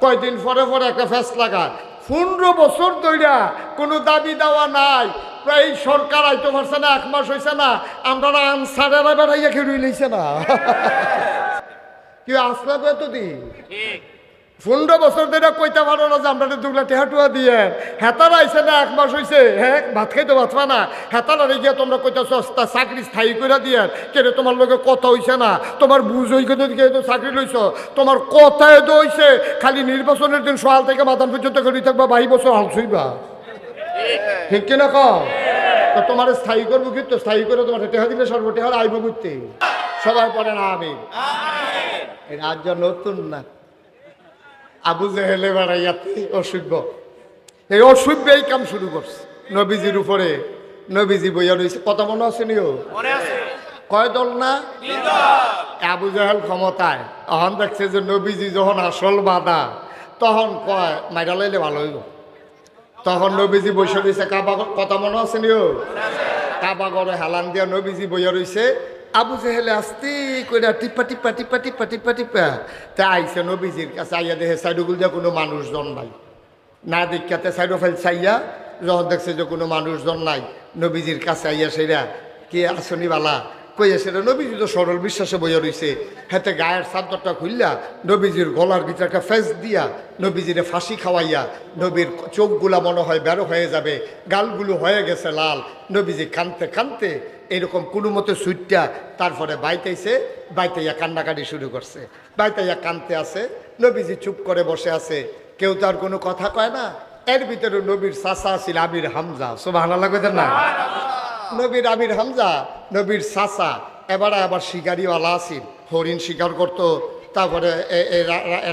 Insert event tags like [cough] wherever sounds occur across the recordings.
কয়দিন পরে পরে একটা ফ্যাস লাগায়। পনেরো বছর ধইরা কোনো দাবি দেওয়া নাই। প্রায় সরকার আইতে পারছে না এক মাস হয়েছে না। আমরা আনসারেরা বেড়াইয়া খেয়ে লইছে না। [laughs] কেউ আসলে এতদিন? পনেরো বছর ধরে কইতে পারো না যে আমরা দুগলা টেহাটুয়া দিয়ে। হেতার আইসে না এক মাস হয়েছে হ্যাঁ ভাত খাইতে পারবা না? হেতার আরে গিয়ে তোমরা কইতে সস্তা চাকরি স্থায়ী করে দিয়ে। কেন তোমার লোকে কথা হইছে না? তোমার বুঝ হই তো চাকরি লইছ। তোমার কথায় তো হইছে খালি নির্বাচনের দিন সকাল থেকে মাথান পর্যন্ত করি থাকবা বাই বছর হাল ছুইবা। ঠিক কিনা কও? তো তোমার স্থায়ী করব কিন্তু স্থায়ী করে তোমার টেহা দিলে সর্ব টেহার আইব বুঝতে। সবাই পড়ে না আমি রাজ্য নতুন না। আবু জেহেলে বেড়াইয়াতে অসভ্য। এই অসভ্য এই কাম শুরু করছে। নবীজির উপরে নবীজি বইয়া রয়েছে কত মনে আছে নিও? কয় দল না? আবু জাহেল ক্ষমতায়। তখন দেখছে যে নবীজি যখন আসল বাধা তখন কয় মাইরা লাইলে ভালো হইব। তখন নবীজি বসে রয়েছে কাবা কথা মনে আছে নিও? কাবা ঘরে হেলান দিয়া নবীজি বইয়া রয়েছে আবু জেহেলে আস্তে করে টিপা টিপা টিপা টিপা টিপা টিপা। তা আইসে নবীজির কাছে, আইয়া দেখে সাইডুগুল দিয়া কোনো মানুষজন নাই। না দেখাতে সাইডো ফেল চাইয়া যখন দেখছে যে কোনো মানুষজন নাই, নবীজির কাছে আইয়া সেরা, কে আসনি বালা? কইয়া সেটা নবীজি তো সরল বিশ্বাসে বইয়া রইছে। হাতে গায়ের চাদরটা খুললা নবীজির গলার ভিতরে একটা ফেস দিয়া নবীজিরে ফাঁসি খাওয়াইয়া নবীর চোখগুলা মনে হয় বেরো হয়ে যাবে, গালগুলো হয়ে গেছে লাল। নবীজি কানতে কানতে এরকম কোনো মতো সুইটটা তারপরে বাইতেছে, বাইতেইয়া কান্নাকাটি শুরু করছে। বাইতাইয়া কানতে আছে, নবীজি চুপ করে বসে আছে। কেউ তার কোনো কথা কয় না। এর ভিতরে নবীর চাচা ছিল আমির হামজা। সোবাহ না? নবীর আমির হামজা, নবীর চাচা, এবারে আবার শিকারিওয়ালা আছিল, হরিণ শিকার করতো, তারপরে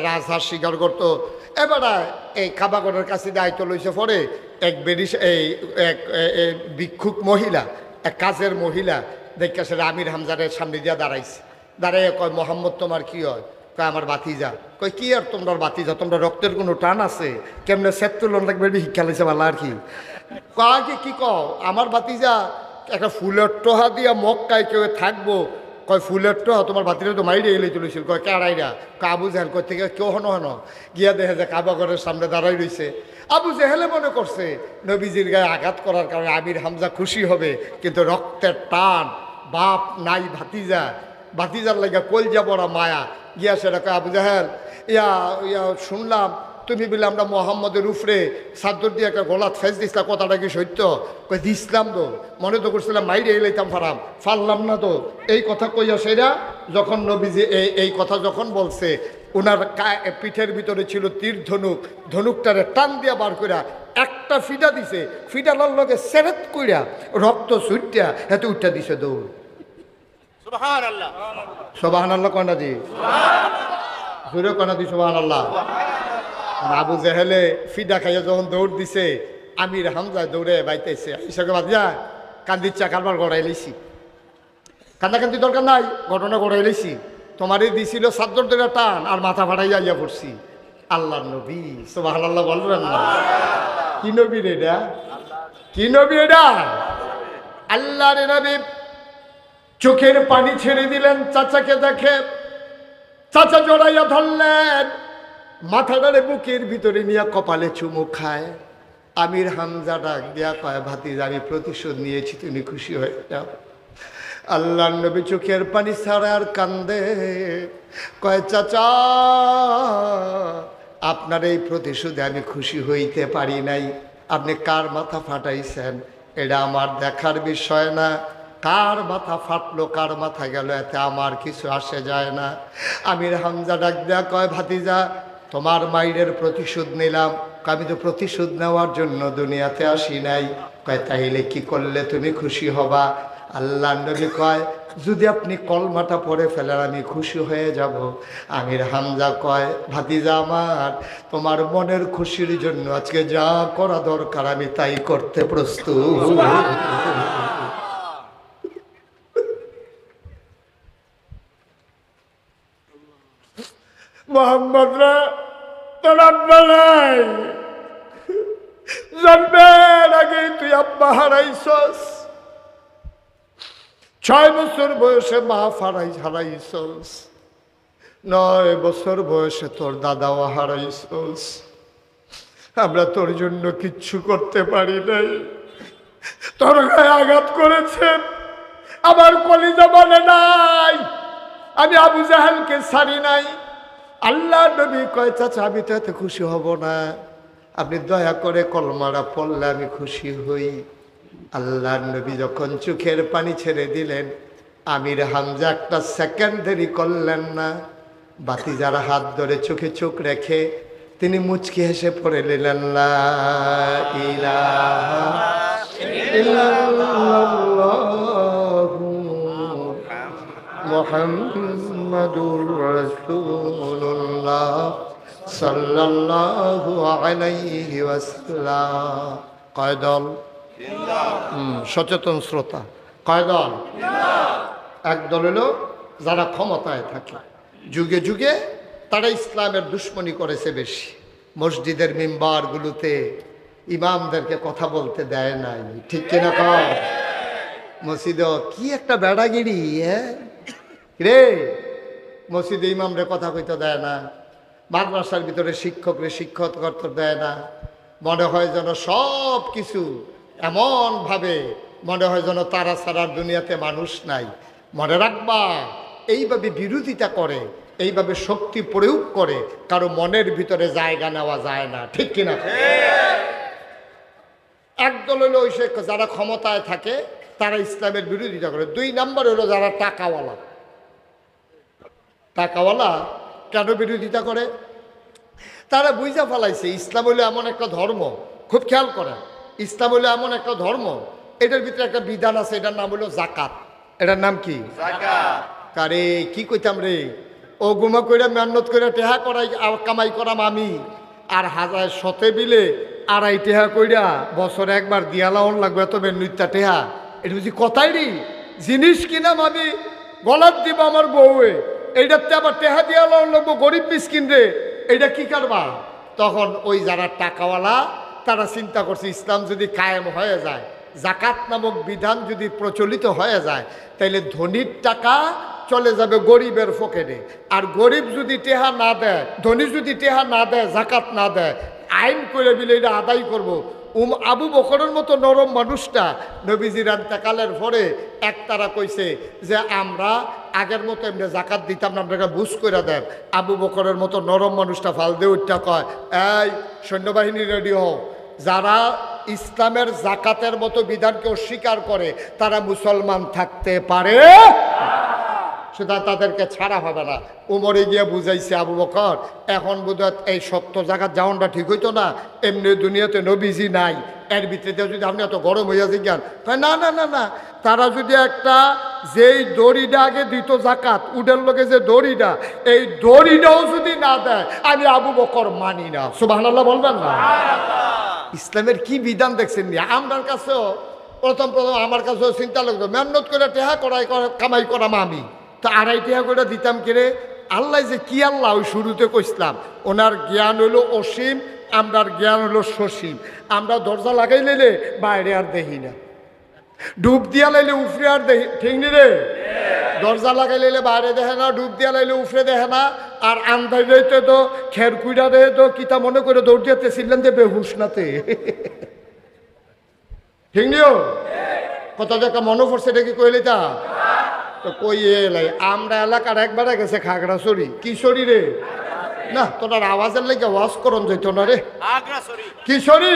রাজহাঁস শিকার করতো। এবারে এই খাবাগরের কাছে দায়িত্ব লইছে পরে এক বেরিস, এই, এক ভিক্ষুক মহিলা, এক কাজের মহিলা, দেখে সে আমির হামজারের সামনে দিয়া দাঁড়াইছে। দাঁড়াইয়া কয়, মোহাম্মদ, তোমার কি হয়? কয়, আমার বাতিজা কয়, কি আর তোমরা বাতিজা তোমরা রক্তের কোনো টান আছে? কেমনে সেতুলন লাগবে? শিক্ষা লাইছে ভালো আর কি। কয় কি কি কও? আমার বাতিজা একটা ফুলের টোহা দিয়া মক্কায় কেউ থাকব, কয়, ফুলের টোহা তোমার বাতিরা তো মাইরে এলে চলেছিল। কয় কারাইরা কয়, আবু জাহেল কয় থেকে? কেউ হন হন। গিয়া দেখে যে কাবা ঘরের সামনে দাঁড়াই রইছে। আবু জেহেলে মনে করছে, নবীজির গায়ে আঘাত করার কারণে আমির হামজা খুশি হবে, কিন্তু রক্তের টান, বাপ নাই ভাতিজা। ভাতিজার লাগা কলজা বড় মায়া। গিয়া সেটা কয়, আবু জাহেল, ইয়া ইয়া, শুনলাম তুমি বলে আমরা মোহাম্মদের উফরে সাদ্দর দিয়ে একটা গোলাত ফেস দিছিলাম কথাটা কি সত্য? কই দিছিলাম তো। মনে তো করছিলাম মাইরে এলাইতাম ফারাম ফারলাম না তো। এই কথা কইয়া সেরা যখন নবীজি এই এই কথা যখন বলছে ওনার কা- পিঠের ভিতরে ছিল তীর ধনুক। ধনুকটারে টান দিয়া বার কইরা একটা ফিডা দিছে। ফিডালার লগে সেরেত কইরা রক্ত সুইটা এত উঠটা দিছে দৌড়। সুবহান আল্লাহ কয়না দি জোরে কয়না দি সোবাহান আল্লাহ আবু জেহেলে ফিদা খাইয়া যখন দৌড় দিছে, আমির হামজায় দৌড়ে বাইতেছে। ইসাকে বাদিয়া কান্দির চা কারবার গড়াই লইছি। কান্দা কান্দি দরকার নাই, ঘটনা গড়াই লইছি। তোমারই দিছিল সাদ্দর ধরে টান, আর মাথা ফাটাইয়া ইয়া পড়ছি। আল্লাহ নবী সোবাহান আল্লাহ বলবেন না। কি নবী রে এটা? কি নবী এটা? আল্লাহ রে নবী চোখের পানি ছেড়ে দিলেন, চাচাকে দেখে। চাচা জড়াইয়া ধরলেন। মাথাটারে বুকের ভিতরে নিয়ে কপালে চুমু খায়। আমির হামজা ডাক দিয়া কয়, ভাতিজা, আমি প্রতিশোধ নিয়েছি, তুমি খুশি হয়ে যাও। আল্লাহ নবী চোখের পানি ছাড়া আর কান্দে। কয়, চাচা, আপনার এই প্রতিশোধে আমি খুশি হইতে পারি নাই। আপনি কার মাথা ফাটাইছেন? এটা আমার দেখার বিষয় না। কার মাথা ফাটলো, কার মাথা গেল, এতে আমার কিছু আসে যায় না। আমির হামজা ডাক দেয়া কয়, ভাতিজা তোমার মাইরের প্রতিশোধ নিলাম। আমি তো প্রতিশোধ নেওয়ার জন্য দুনিয়াতে আসি নাই। কয়, তাইলে কি করলে তুমি খুশি হবা? আল্লাহ নবী কয়, যদি আপনি কলমাটা পরে ফেলেন, আমি খুশি হয়ে যাব। আমির হামজা কয়, ভাতিজা আমার, তোমার মনের খুশির জন্য আজকে যা করা দরকার, আমি তাই করতে প্রস্তুত। মোহাম্মদরা তোর আব্বা নাই জন্মের আগে তুই আব্বা হারাইছস। ছয় বছর বয়সে মা ফারাই হারাইছস। নয় বছর বয়সে তোর দাদাও হারাইছস। আমরা তোর জন্য কিচ্ছু করতে পারি নাই। তোর গায়ে আঘাত করেছেন আমার কলিজা বলে নাই। আমি আবু জাহালকে ছাড়ি নাই। আল্লাহ নবী কয়, চাচা, আমি তো এত খুশি হব না। আপনি দয়া করে কলমারা পড়লে আমি খুশি হই। আল্লাহ নবী যখন চোখের পানি ছেড়ে দিলেন, আমির হামজা একটা সেকেন্ড দেরি করলেন না। বাতি যারা হাত ধরে চোখে চোখ রেখে তিনি মুচকি হেসে পড়ে নিলেন ইল্লাল্লাহু মুহাম্মাদুর রাসূলুল্লাহ সাল্লাল্লাহু আলাইহি ওয়াসাল্লাম। কয় সচেতন শ্রোতা। কয় দল এক দল হলো যারা ক্ষমতায় থাকে। যুগে যুগে তারা ইসলামের দুশ্মনী করেছে বেশি। মসজিদের মেম্বারগুলোতে ইমামদেরকে কথা বলতে দেয় নাই। ঠিক কিনা কয় মসজিদ কি একটা বেড়াগিরি হ্যাঁ? রে মসজিদে ইমামরে কথা কইতে দেয় না, মাদ্রাসার ভিতরে শিক্ষকরে শিক্ষক করতে দেয় না। মনে হয় যেন সব কিছু এমনভাবে মনে হয় যেন তারা ছাড়ার দুনিয়াতে মানুষ নাই। মনে রাখবা, এইভাবে বিরোধিতা করে, এইভাবে শক্তি প্রয়োগ করে, কারও মনের ভিতরে জায়গা নেওয়া যায় না। ঠিক কিনা? একদল হলো ওই সে যারা ক্ষমতায় থাকে, তারা ইসলামের বিরোধিতা করে। দুই নাম্বার হলো যারা টাকাওয়ালা। টাকাওয়ালা কেন বিরোধিতা করে? তারা বুঝা ফেলাইছে ইসলাম হলো এমন একটা ধর্ম খুব খেয়াল করেন ইসলাম হলো এমন একটা ধর্ম এটার ভিতরে একটা বিধান আছে এটার নাম হলো জাকাত এটার নাম কি? কারে কি কইতাম রে? ও গুমা কইরা মেহনত করে টেহা করাই কামাই করাম আমি। আর হাজার শতে বিলে আড়াই টেহা কইরা বছরে একবার দিয়ালাওন লাগবে এত নৃত্যা টেহা। এটা বুঝি কথাই রি জিনিস কিনাম আমি গলার দিব আমার বউয়ে। এইটাতে আবার টেহা দিয়ালাওন লাগবো গরিব মিসকিন রে। এইটা কি কারবা তখন ওই যারা টাকাওয়ালা, তারা চিন্তা করছে, ইসলাম যদি কায়েম হয়ে যায় জাকাত নামক বিধান যদি প্রচলিত হয়ে যায়, তাইলে ধনির টাকা চলে যাবে গরিবের ফকেটে। আর গরিব যদি টেহা না দেয়, ধনী যদি টেহা না দেয় জাকাত না দেয়, আইন করে বিলে এটা আদায় করব। উম, আবু বকরের মতো নরম মানুষটা নবীজির আন্তাকালের পরে একতারা কইছে যে আমরা আগের মতো এমনি জাকাত দিতাম না আপনাকে বুঝ করে দেন। আবু বকরের মতো নরম মানুষটা ফাল দিয়ে উঠটা কয়, এই, সৈন্যবাহিনী রেডি হও। যারা ইসলামের জাকাতের মতো বিধানকে অস্বীকার করে, তারা মুসলমান থাকতে পারে? সুতরাং তাদেরকে ছাড়া হবে না। উমরে গিয়ে বুঝাইছে আবু বকর, এখন বোধহয় এই সত্য জায়গার যাওয়ানটা ঠিক হইতো না, এমনি দুনিয়াতে নবীজি নাই, এর দিয়ে যদি আপনি এত গরম হইয়া জিজ্ঞান না না না না, তারা যদি একটা যেই দড়িটা আগে দিত জাকাত, উডের লোকে যে দড়িটা, এই দড়িটাও যদি না দেয়, আমি আবু বকর মানি না। সুবাহ বলবেন না? ইসলামের কি বিধান দেখছেন আমার কাছেও, প্রথম প্রথম আমার কাছেও চিন্তা লাগতো, মেহনত করে টেহা করাই করা- কামাই করাম আমি। তো আড়াই টেহা করে দিতাম কিরে? আল্লাহ যে কি আল্লাহ, ওই শুরুতে কইসলাম ওনার জ্ঞান হলো অসীম, আমরার জ্ঞান হলো সসীম। আমরা দরজা লাগাই লেলে বাইরে আর দেখি না। ডুব দিয়া লাইলে উফরে আর দেখি, ঠিক নি রে? দরজা লাগাই লাইলে বাইরে দেখে না, ডুব দিয়া লাইলে উফরে দেখে না। আর আন্দাজ রইতে তো, খের কুইরা দেয় তো, কিতা মনে করে দৌড় দিতে ছিলেন যে বেহুশ নাতে ঠিক নিও? কত দেখা মনে পড়ছে, এটা কি কইলে তা তো কই এলাই আমরা এলাকার একবারে গেছে খাগড়াছড়ি। কিশোরী রে? না তোটার আওয়াজের লেগে ওয়াশ করন যেত না রে। শরীফ কিশোরী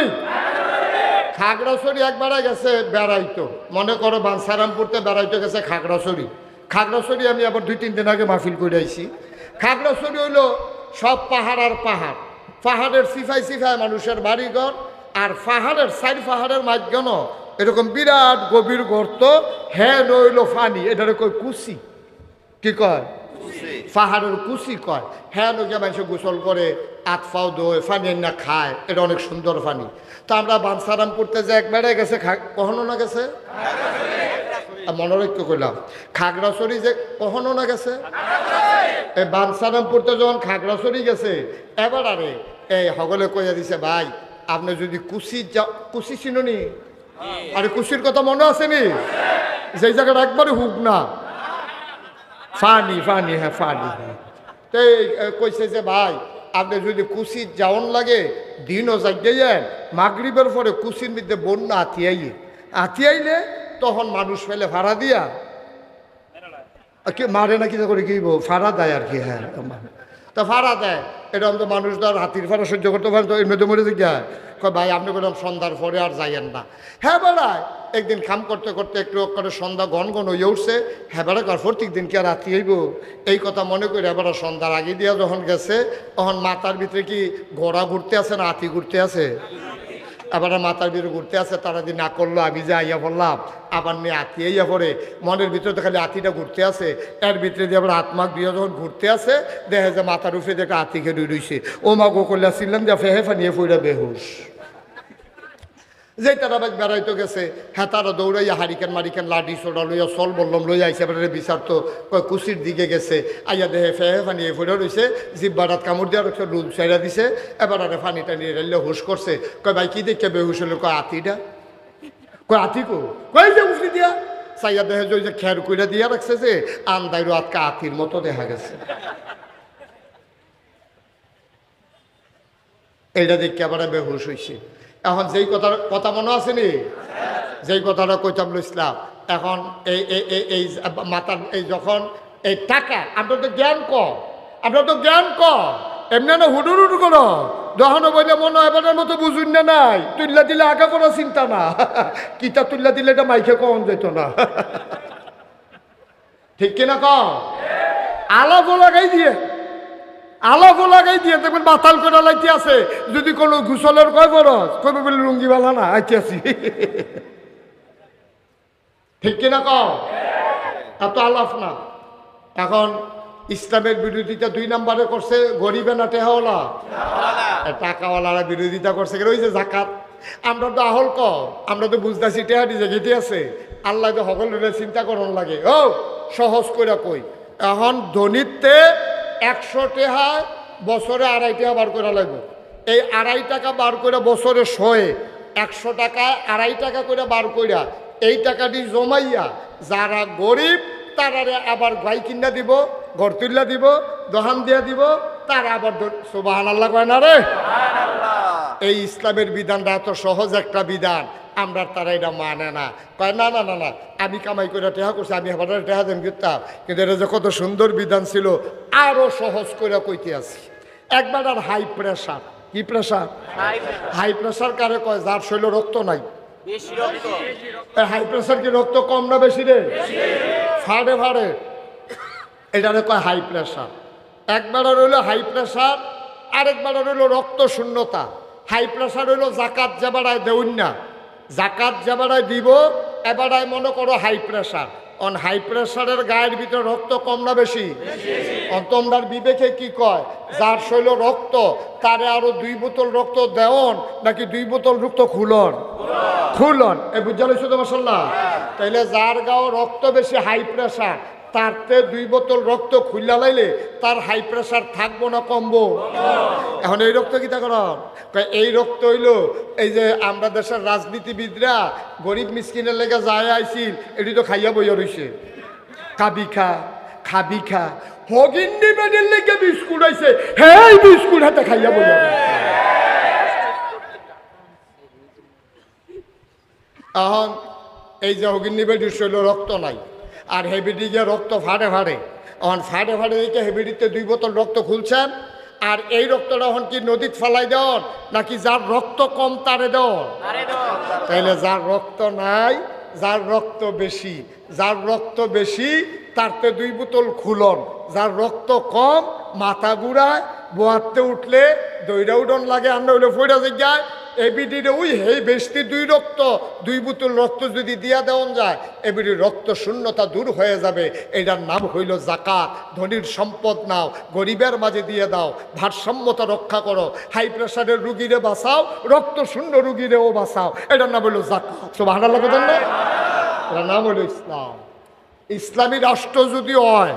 খাগড়াছড়ি একবারে গেছে বেড়াইতো। মনে করো বানসারামপুরতে বেড়াইতে গেছে খাগড়াছড়ি। খাগড়াছড়ি আমি আবার দুই তিন দিন আগে মাহফিল করে আইছি। খাগড়াছড়ি হইল সব পাহাড় আর পাহাড়। পাহাড়ের সিফাই সিফাই মানুষের বাড়িঘর আর পাহাড়ের সাইড পাহাড়ের মাঝখানো এরকম বিরাট গভীর গর্ত হ্যাঁ রইল ফানি এটা কই কুসি কি কয়? পাহাড়ের কুচি কয়। হ্যাঁ লোকে মানুষ গোসল করে আত ফাও দোয় ফানি না খায় এটা অনেক সুন্দর ফানি। তা আমরা বানসারাম করতে যে একবারে গেছে কখনো না গেছে? মনোরক্ষ করলাম খাগড়াছড়ি যে কখনো না গেছে? এই বানসারাম পড়তে যখন খাগড়াছড়ি গেছে এবার আরে এই হগলে কইয়া দিছে ভাই আপনি যদি কুচি যা কুচি চিনুনি? আরে কুচির কথা মনে আছে নি? যে জায়গাটা একবারে হুক না। ফানি ফানি হ্যাঁ ফানি হ্যাঁ। তো কইছে যে ভাই আপনি যদি কুচির যাওন লাগে দিনও যাইয়ে মাগরিবের পরে কুচির মধ্যে বন্যা আতিয়াই আতিয়াইলে তখন মানুষ ফেলে ভাড়া দিয়া। কি মারে না কি করে কি ফাড়া দেয় আর কি হ্যাঁ। তা ফাড়া দেয়। এরকম তো মানুষ ধর হাতির ফাড়া সহ্য করতে পারে তো এমনি তো মরে দিকে কয়, ভাই, আপনি বললাম সন্ধ্যার পরে আর যাইয়েন না। হ্যাঁ বেড়ায় একদিন খাম করতে করতে একটু করে সন্ধ্যা ঘন ঘন হয়ে উঠছে। হ্যাঁ বেড়া কর প্রত্যেক দিন কি আর রাতি হইব? এই কথা মনে করে এবারে সন্ধ্যার আগে দিয়া যখন গেছে তখন মাথার ভিতরে কি ঘোড়া ঘুরতে আছে না হাতি ঘুরতে আছে? আবার মাথার ভিতরে ঘুরতে আসে, তারা যদি না করল, আমি যে আইয়া বললাম আবার নিয়ে আতি আইয়া পড়ে, মনের ভিতরে তো খালি আতিটা ঘুরতে আছে এর ভিতরে দিয়ে আবার আত্মা দিয়ে যখন ঘুরতে আসে দেখা যায় মাথার উপরে দেখে আতিকে রুই রইছে। ও মা গো করলে ছিলাম যে ফেহে ফানিয়ে ফুইরা বেহুশ। যেই তারা বেড়াইতে গেছে হ্যাঁ তারা দৌড়াইয়া হারিকেন মারিকেন লাঠি সোডা লইয়া সল বললাম লইয়া আইসে, এবারে বিচার তো কয় কুচির দিকে গেছে। আইয়া দেহে ফেহে ফানি ফুড়ে রয়েছে জিব্বারাত কামড় দিয়া রাখছে রুল চাইরা দিছে, এবার আরে ফানি টানি রেলে হুশ করছে। কয়, ভাই, কি দেখে বেহুশ হলো কয়, আতিটা। কয়, আতি কো? কয় যে উফরি দিয়া? চাইয়া দেহে যে যে খের কইরা দিয়া রাখছে যে, আন্দাইরো আতকা আতির মতো দেখা গেছে। এইটা দেখে আবার বেহুশ হয়েছে এখন যেই কথা কথা মনে আছে নি? যেই কথাটা কইতাম ইসলাম। এখন এই এই মাতার এই যখন এই টাকা আপনার তো জ্ঞান কম আপনার তো জ্ঞান কম। এমনি না হুডুর হুডু করো। দহন বইলে মনে হয় এবারের মতো বুঝুন না নাই তুললা দিলে আগে কোনো চিন্তা না। [laughs] কিতা তুললা দিলে এটা মাইকে কম যেত না। [laughs] ঠিক কিনা কম আলাপ লাগাই দিয়ে। আলাপও লাগাই দিয়ে দেখবেন বাতাল করে লাইতে আছে। যদি কোনো ঘুষলের কয় বরস কবে বলে লুঙ্গি বালা না, আইতে আছি। ঠিক কিনা কও? এত আলাপ না। এখন ইসলামের বিরোধিতা দুই নম্বরে করছে, গরিবে না টেহাওয়ালা? টাকাওয়ালারা বিরোধিতা করছে ওই যে জাকাত। আমরা তো আহল ক আমরা তো বুঝতেছি টেহা নিজে গেতে আছে। আল্লাহ তো সকলের চিন্তা করন লাগে। ও, সহজ করে কই। এখন ধনিতে একশো টেহায় বছরে আড়াই টাকা বার করে লাগবে। এই আড়াই টাকা বার করে বছরে শোয়ে, একশো টাকায় আড়াই টাকা করে বার কইরা এই টাকাটি জমাইয়া, যারা গরিব, তারারে আবার গাই কিনা দিব, ঘর তুল্লা দিব, দহান দিয়া দিব, তারা আবার সোবাহান আল্লাহ কয় না রে? এই ইসলামের বিধানটা এত সহজ একটা বিধান। আমরা তারা এটা মানে না। কয় না না না না আমি কামাই করে টেহা করছি আমি আবার টেহা দেন করতাম। কিন্তু এটা যে কত সুন্দর বিধান ছিল আরও সহজ করে কইতে আছি। একবার আর হাই প্রেশার কি প্রেশার হাই প্রেশার কারে কয় যার শৈল রক্ত নাই। হাই প্রেশার কি রক্ত কম না বেশি রে? ফাড়ে ফাড়ে। এটারে কয় হাই প্রেশার একবার রইল হাই প্রেশার আরেকবার রইল রক্ত শূন্যতা। হাই প্রেশার হইল জাকাত যেবারায় দেউন না। জাকাত যেবারায় দিব এবারায় মনে করো হাই প্রেশার অন হাই প্রেশারের গায়ের ভিতরে রক্ত কম না বেশি? তোমরার বিবেকে কি কয়? যার শৈল রক্ত, তারে আরও দুই বোতল রক্ত দেওন নাকি দুই বোতল রক্ত খুলন? খুলন। এ বুঝা লইছো তো তাইলে যার গাও রক্ত বেশি হাই প্রেশার তারতে দুই বোতল রক্ত খুললা লাইলে তার হাই প্রেশার থাকব না, কমবো? এখন এই রক্ত কিতা কর এই রক্ত হইল এই যে আমরা দেশের রাজনীতিবিদরা গরিব মিসকিনের লেগে যায় আইছিল, এটি তো খাইয়া বইয়া রইছে। কাবি খা, খাবি খা হগিন্দি বেডের লেগে বিস্কুট আইছে হ্যাঁ বিস্কুট হাতে খাইয়া বইয়া এখন এই যে অগ্নি বেডির শৈল রক্ত নাই। আর হেবিডি গিয়ে রক্ত ফাড়ে ফাড়ে। এখন ফাড়ে ফাড়ে দিকে হেবিডিতে দুই বোতল রক্ত খুলছেন আর এই রক্তটা এখন কি নদীত ফালাই দেওয়ান নাকি যার রক্ত কম তারে দেওয়ান তাইলে যার রক্ত নাই যার রক্ত বেশি যার রক্ত বেশি তারতে দুই বোতল খুলন। যার রক্ত কম মাথা ঘুরায় বোয়াতে উঠলে দইরা উডন লাগে আমরা হইলে ফইরা যায় এবিডির ওই হেই বেশি দুই রক্ত, দুই বোতল রক্ত যদি দিয়া দেওয়ান যায়, এবিডির রক্ত শূন্যতা দূর হয়ে যাবে। এটার নাম হইল জাকাত। ধনির সম্পদ নাও, গরিবের মাঝে দিয়ে দাও, ভারসাম্যতা রক্ষা করো। হাই প্রেশারের রুগীরে বাঁচাও, রক্ত শূন্য রুগীরেও বাঁচাও। এটার নাম হইল জাকাত। সব হাঁটা লাগবে না এটার নাম হইল ইসলাম। ইসলামী রাষ্ট্র যদি হয়,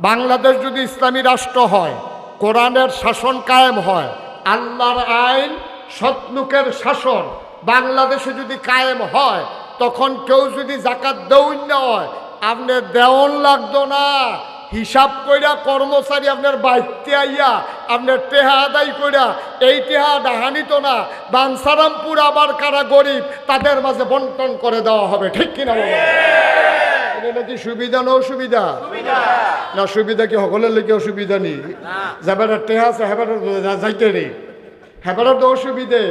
বাংলাদেশ যদি ইসলামী রাষ্ট্র হয়, কোরআনের শাসন কায়েম হয়, আল্লাহর আইন সৎলোকের শাসন বাংলাদেশে যদি কায়েম হয় তখন কেউ যদি জাকাত দেউন না হয় আপনি দেওয়ন লাগতো না। হিসাব কইরা কর্মচারী আপনার বাইতে আইয়া আপনার টেহা আদায় কইরা এই টেহা ডাহানি তো না। বানসারামপুর আবার কারা গরিব তাদের মাঝে বন্টন করে দেওয়া হবে ঠিক কিনা এটা নাকি সুবিধা না অসুবিধা? না সুবিধা কি সকলের লেগে অসুবিধা নেই? যাবার টেহা আছে হেবার যাইতে নেই। হেবারের তো অসুবিধে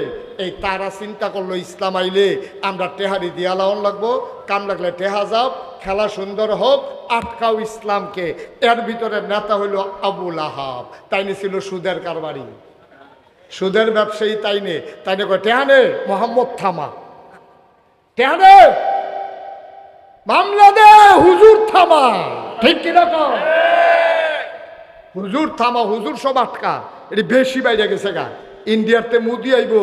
এই তারা চিন্তা করল, ইসলাম আইলে আমরা টেহারি দিয়া লাউন লাগবো, কাম লাগলে টেহা যাও, খেলা সুন্দর হোক, আটকাও ইসলামকে। এর ভিতরে নেতা হইল আবুল আহাব তাইনে ছিল সুদের কারবারি। সুদের ব্যবসায়ী তাইনে তাইনে কয় টেহানে মোহাম্মদ থামা। টেহানে মামলা দে হুজুর থামা। ঠিক কিনা কও? হুজুর থামা, হুজুর সব আটকা, এটি বেশি বাইরে গেছে গা। ইন্ডিয়াতে মুদি আইব।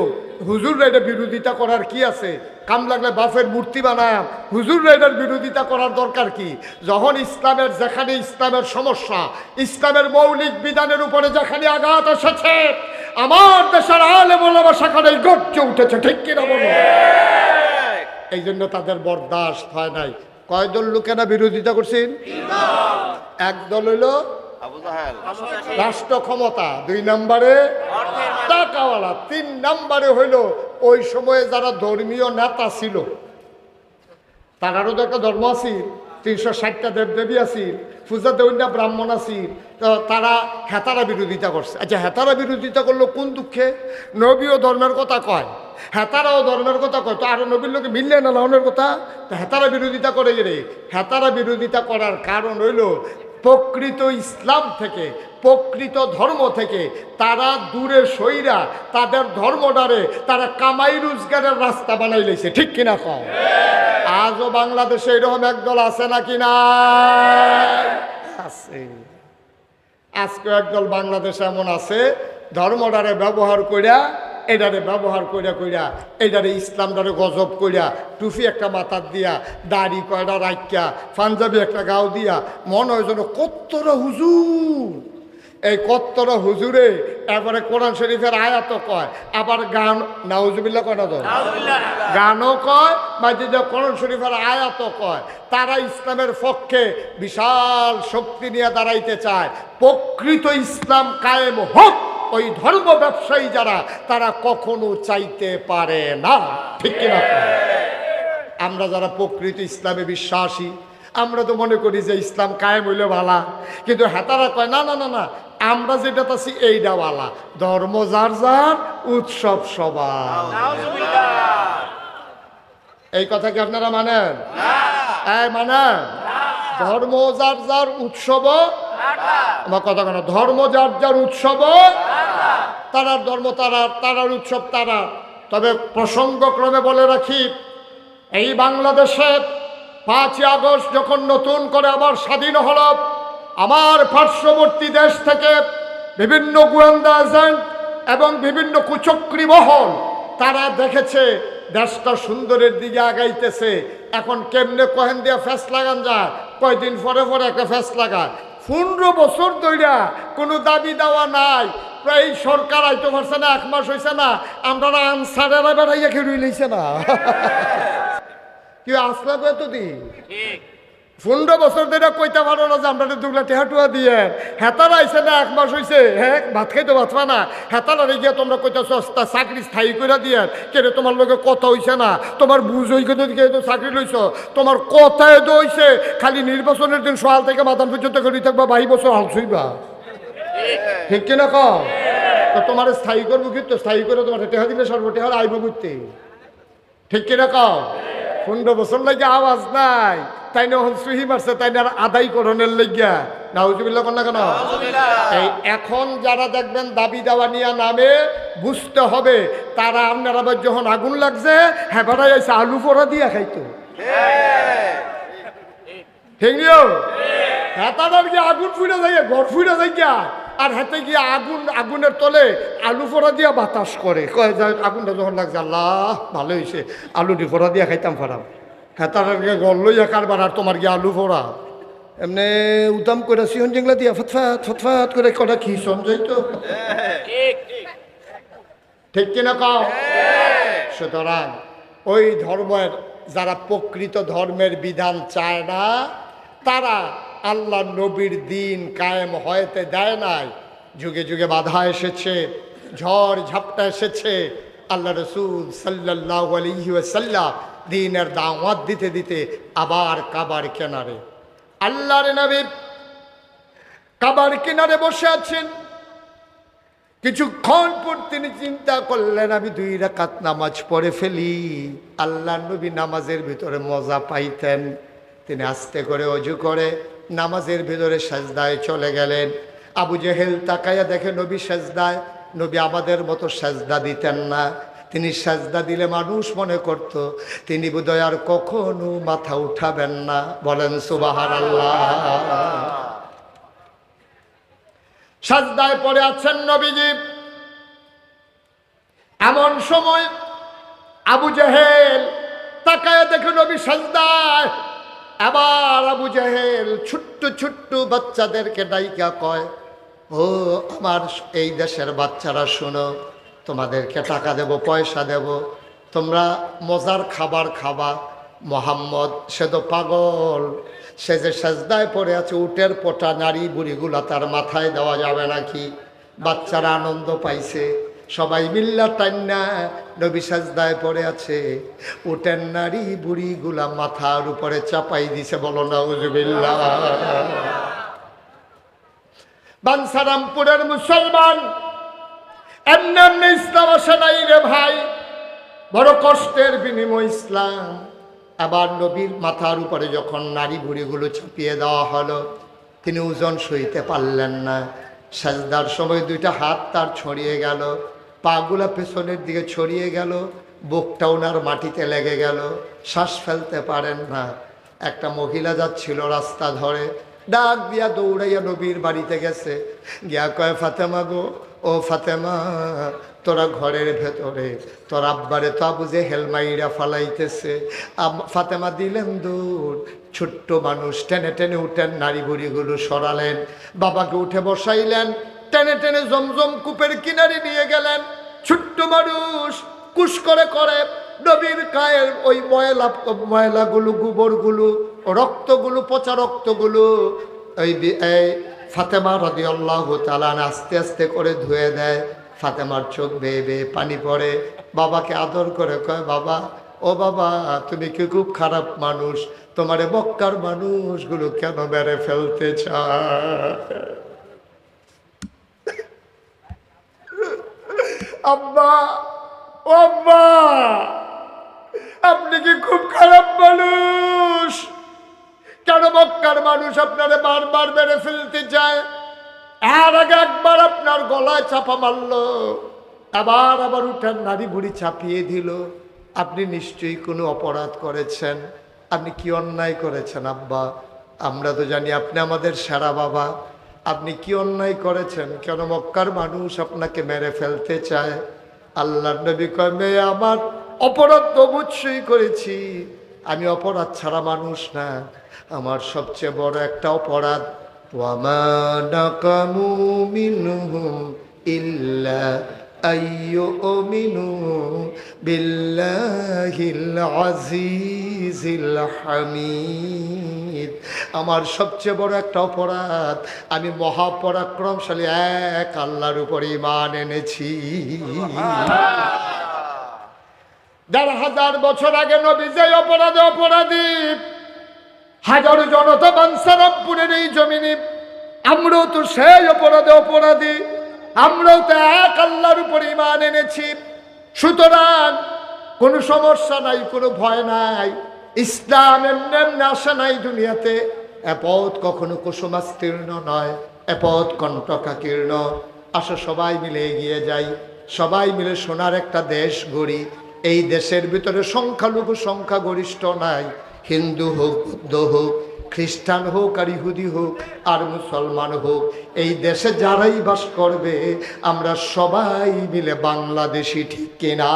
হুজুর এটা বিরোধিতা করার কি আছে? কাম লাগলে বাফের মূর্তি বানায় হুজুর এটার বিরোধিতা করার দরকার কি? যখন ইসলামের যেখানে ইসলামের সমস্যা ইসলামের মৌলিক বিধানের উপরে যেখানে আঘাত এসেছে আমার দেশের আলে বলবা সেখানে গর্জে উঠেছে ঠিক কিনা বলো? এই জন্য তাদের বরদাস্ত হয় নাই। কয় দল লোকেরা বিরোধিতা করছেন? এক দল হইল রাষ্ট্র ক্ষমতা দুই নম্বরে টাকাওয়ালা তিন নম্বরে হইল ওই সময়ে যারা ধর্মীয় নেতা ছিল। তারারও তো একটা ধর্ম আছিল তিনশো ষাটটা দেবদেবী আছিল পূজা দেউন্যা ব্রাহ্মণ আছিল তো তারা হেতারা বিরোধিতা করছে। আচ্ছা হেতারা বিরোধিতা করল কোন দুঃখে? নবীও ধর্মের কথা কয় হেতারাও ধর্মের কথা কয় তো আরও নবীর লোকে মিললে না লাউনের কথা? তো হেতারা বিরোধিতা করে রে। হেতারা বিরোধিতা করার কারণ হইল প্রকৃত ইসলাম থেকে, প্রকৃত ধর্ম থেকে তারা দূরে সইরা তাদের ধর্ম ধর্মটারে তারা কামাই রোজগারের রাস্তা বানাই লেছে, ঠিক কিনা কম আজও বাংলাদেশে এরকম একদল আছে নাকি না আজকে একদল বাংলাদেশে এমন আছে ধর্মটারে ব্যবহার কইরা এটারে ব্যবহার কইরা কইরা এটারে ইসলামটারে গজব কইরা টুপি একটা মাথার দিয়া দাড়ি কয়টা রাখিয়া পাঞ্জাবি একটা গাও দিয়া মনে হয় যেন কত্তরা হুজুর। এই কত্তরা হুজুরে এবারে কোরআন শরীফের আয়াত কয় আবার গান নাউজুবিল্লা কয় না তো? গানও কয় মাঝে যে কোরআন শরীফের আয়াত কয়। তারা ইসলামের পক্ষে বিশাল শক্তি নিয়ে দাঁড়াইতে চায়। প্রকৃত ইসলাম কায়েম হোক। ওই ধর্ম ব্যবসায়ী যারা তারা কখনো চাইতে পারে না। ঠিক কিনা? আমরা যারা প্রকৃত ইসলামে বিশ্বাসী আমরা তো মনে করি যে ইসলাম কায়েম হইলে ভালা। কিন্তু হেতারা কয় না না না না আমরা যেটা আছি এইটা ভালা। ধর্ম যার যার উৎসব সবার। এই কথা কি আপনারা মানেন? মানেন? ধর্ম যার যার উৎসব আমার কথা কেন? ধর্ম যার যার উৎসব তারার ধর্ম তারার তারার উৎসব তারা। তবে প্রসঙ্গক্রমে বলে রাখি, এই বাংলাদেশে পাঁচই আগস্ট যখন নতুন করে আবার স্বাধীন হল, আমার পার্শ্ববর্তী দেশ থেকে বিভিন্ন গোয়েন্দা এজেন্ট এবং বিভিন্ন কুচক্রী মহল তারা দেখেছে দেশটা সুন্দরের দিকে আগাইতেছে। এখন কেমনে কহেন দিয়ে ফ্যাস লাগান যায়? কয়দিন পরে পরে একটা ফ্যাস লাগায়। পনেরো বছর ধইরা কোনো দাবি দেওয়া নাই। প্রায় সরকার আইতে পারছে না, এক মাস হয়েছে না। আমরা আনসারেরা বেড়াইয়া খেয়ে রইলেছে না। [laughs] কি আসলা দিন ঠিক। পনেরো বছর ধরে কইতে পারো না যে আমরা দুগলা টেহাটুয়া দিয়ে। হেতার আইসে না, এক মাস হয়েছে হ্যাঁ ভাত খাইতে ভাতবা না। হেতার গিয়ে তোমরা কইতে সস্তা চাকরি স্থায়ী করে দিয়ে। কেন তোমার লোকে কথা হইছে না? তোমার বুঝ হই তো চাকরি লইছ? তোমার কথায় তো হইছে। খালি নির্বাচনের দিন সকাল থেকে মাতান পর্যন্ত করি থাকবা বাই বছর হাল ছুইবা। ঠিক কিনা ক তো তোমার স্থায়ী করব কিন্তু স্থায়ী করে তোমার টেহা দিলে সর্ব টেহার আইব করতে ঠিক কিনা কও? পনেরো বছর লাগে আওয়াজ নাই। তাই না হন সুহি মারছে তাই না আর আদায় করণের লেগিয়া? নাউজুবিল্লাহ কন না কেন? এই এখন যারা দেখবেন দাবি দাওয়া নিয়া নামে বুঝতে হবে তারা আপনার আবার যখন আগুন লাগছে হ্যাঁ বেড়াই আছে আলু পোড়া দিয়া খাইতো। ঠিক হ্যাঁ তাদের গিয়ে আগুন ফুটে যাই ঘর ফুটে যাই গিয়া আর হাতে গিয়ে আগুন আগুনের তলে আলু ফোড়া দিয়া বাতাস করে। আগুনটা যখন লাগছে আল্লাহ ভালো হয়েছে আলু দি ফোড়া দিয়া খাইতাম ফারাম তার গল লইয়া কারবার আর তোমার গিয়ে আলু ফোড়া এমনি উদাম করে সিহন জেংলা দিয়া ফতফাত ফতফাত করে কটা কি সঞ্জয় তো? ঠিক কিনা কও? সুতরাং ওই ধর্মের, যারা প্রকৃত ধর্মের বিধান চায় না, তারা আল্লাহ নবীর দিন কায়েম হয়তে দেয় নাই। যুগে যুগে বাধা এসেছে, ঝড় ঝাপটা এসেছে। আল্লাহ রসুল সাল্লাহ আলহিউসাল্লাহ দিনের দাওয়াত দিতে দিতে আবার কাবার কেনারে। আল্লাহর নবী কাবার কিনারে বসে আছেন। কিছুক্ষণ পর তিনি চিন্তা করলেন, আমি দুই রাকাত নামাজ পড়ে ফেলি। আল্লাহ নবী নামাজের ভিতরে মজা পাইতেন। তিনি আস্তে করে অজু করে নামাজের ভিতরে সাজদায় চলে গেলেন। আবু জেহেল তাকাইয়া দেখে, নবী সাজদায়, নবী আমাদের মতো সাজদা দিতেন না। তিনি সাজদা দিলে মানুষ মনে করত, তিনি বোধহয় আর কখনো মাথা উঠাবেন না। বলেন সুবাহার আল্লাহ সাজদায় পড়ে আছেন নবীজি। এমন সময় আবু জাহেল তাকায়, দেখে নবী সাজদায়। আবার আবু জাহেল ছোট্ট ছোট্ট বাচ্চাদেরকে ডাইকা কয়, ও আমার এই দেশের বাচ্চারা, শোনো তোমাদেরকে টাকা দেব, পয়সা দেব। তোমরা মজার খাবার খাবা। মোহাম্মদ, সে তো পাগল। সে যে সেজদায় পড়ে আছে, উটের পোটা নারী বুড়িগুলা তার মাথায় দেওয়া যাবে নাকি? বাচ্চারা আনন্দ পাইছে। সবাই মিল্লা টান্না নবী সাজদায় পড়ে আছে। উটের নারী বুড়িগুলা মাথার উপরে চাপাই দিছে, বলো না উজবিল্লা বানসারামপুরের মুসলমান এমনি এমনি ইসলাম আসে নাই রে ভাই। বড় কষ্টের বিনিময় ইসলাম। আবার নবীর মাথার উপরে যখন নারী বুড়িগুলো চাপিয়ে দেওয়া হলো, তিনি ওজন সইতে পারলেন না। সাজদার সময় দুইটা হাত তার ছড়িয়ে গেল, পাগুলা পেছনের দিকে ছড়িয়ে গেল, বুকটা ওনার মাটিতে লেগে গেল। শ্বাস ফেলতে পারেন না। একটা মহিলা যাচ্ছিল রাস্তা ধরে, ডাক দিয়া দৌড়াইয়া নবীর বাড়িতে গেছে। গিয়া কয়, ফাতেমা গো ও ফাতেমা, তোরা ঘরের ভেতরে, তোর আব্বারে তো আবু যে হেলমাইরা ফালাইতেছে। ফাতেমা দিলেন দূর, ছোট্ট মানুষ টেনে টেনে উঠেন নারী বুড়িগুলো সরালেন। বাবাকে উঠে বসাইলেন, টেনে টেনে জমজম কূপের কিনারে নিয়ে গেলেন। ছোট্ট মানুষ কুশ করে করে, নবীর গায়ের ওই ময়লা, ময়লাগুলো, গোবরগুলো, রক্তগুলো, পচা রক্তগুলো এই ফাতেমা আল্লাহ তালান আস্তে আস্তে করে ধুয়ে দেয়। ফাতেমার চোখ বেয়ে বেয়ে পানি পড়ে। বাবাকে আদর করে কয়, বাবা, ও বাবা, তুমি কি খুব খারাপ মানুষ? তোমারে বক্কার মানুষগুলো কেন বেড়ে ফেলতে চায়? ও আপনি কি খুব খারাপ মানুষ? কেন মক্কার মানুষ আপনারে বারবার মেরে ফেলতে চায়? এর আগে একবার আপনার গলায় চাপা মারলো, আবার আবার উঠার নারী বুড়ি চাপিয়ে দিল। আপনি নিশ্চয়ই কোনো অপরাধ করেছেন? আপনি কি অন্যায় করেছেন, আব্বা? আমরা তো জানি আপনি আমাদের সেরা বাবা। আপনি কি অন্যায় করেছেন? কেন মক্কার মানুষ আপনাকে মেরে ফেলতে চায়? আল্লাহ নবী কয় মেয়ে আমার অপরাধ তো অবশ্যই করেছি। আমি অপরাধ ছাড়া মানুষ না। আমার সবচেয়ে বড় একটা অপরাধ ইল্লা হামিদ। আমার সবচেয়ে বড় একটা অপরাধ, আমি মহাপরাক্রমশালী এক আল্লাহর উপর ইমান এনেছি। দেড় হাজার বছর আগে নবী যে অপরাধে অপরাধী, হাজার জনতা বানসারামপুরের এই জমিনে। আমরাও তো সেই অপরাধে অপরাধী, আমরাও তো এক আল্লাহর উপর ইমান এনেছি। সুতরাং কোনো সমস্যা নাই, কোনো ভয় নাই। ইসলাম এমনি এমনি আসে নাই দুনিয়াতে। এপদ কখনো কুসুমাস্তীর্ণ নয় এপথ কণ্টকাকীর্ণ আসো সবাই মিলে এগিয়ে যাই, সবাই মিলে সোনার একটা দেশ গড়ি। এই দেশের ভিতরে সংখ্যালঘু সংখ্যা গরিষ্ঠ নাই। হিন্দু হোক, বৌদ্ধ হোক, খ্রিস্টান হোক আর ইহুদি হোক আর মুসলমান হোক, এই দেশে যারাই বাস করবে, আমরা সবাই মিলে বাংলাদেশি ঠিক কিনা?